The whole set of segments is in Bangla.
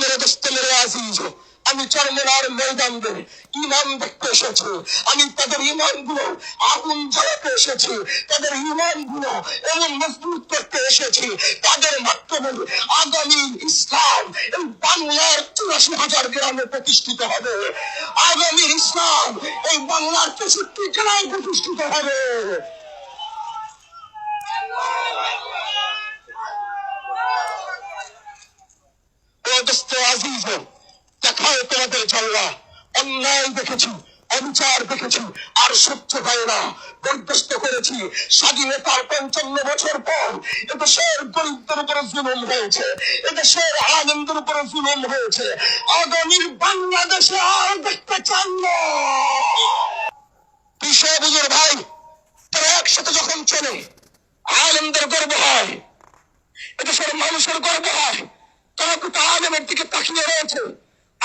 মেরে দোস্ত মেরে আজিজ। আমি চরমনার ময়দান দিয়ে ইমান দেখতে এসেছি। আমি তাদের ইমানগুলো আগুন জ্বালাতে এসেছি। তাদের ইমানগুলো এমন মজবুত করতে এসেছি। তাদের মাধ্যমে আগামী ইসলাম এই বাংলার চুরাশি হাজার গ্রামে প্রতিষ্ঠিত হবে। আগামী ইসলাম এই বাংলার তেষট্টি জেলায় প্রতিষ্ঠিত হবে। দেখাও তোমাদের জানলা অন্যায় দেখেছি, অবিচার দেখেছি, আর সহ্য হয় না। বরদাস্ত করেছি স্বাধীনতার পঞ্চান্ন বছর পর। এদেশের দরিদ্রের উপরে জুলুম হয়েছে, এদেশের আনন্দের উপরে জুলুম হয়েছে। আগামীর বাংলাদেশে আর দেখতে চান না। বুঝুর ভাই, তারা একসাথে যখন চলে আনন্দের গর্ব হয়, এদেশের মানুষের গর্ব হয়, তারা গোটা আলমের দিকে তাকিয়ে রয়েছে।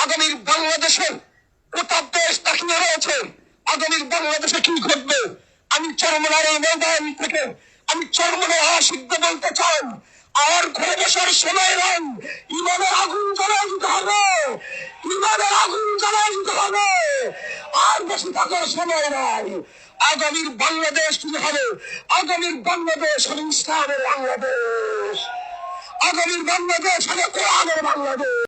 আগামীর বাংলাদেশের গোটা দেশ তাকিয়ে রয়েছে আগামীর বাংলাদেশে কি ঘটবে? আমি চরমনার এই ময়দান থেকে, আমি চরমনার আশিদ্ধ বলতে চাই, আর ঘরে বসার সময় নেই। ইমানের আগুন জ্বালায় দিতে হবে। ইমানের আগুন জ্বালায় দিতে হবে। আর বেশি থাকার সময় নাই। আগামীর বাংলাদেশ শুরু হবে? আগামীর বাংলাদেশ হবে ইসলামের বাংলাদেশ। আগামীর বাংলাদেশ হবে কোরআনের বাংলাদেশ।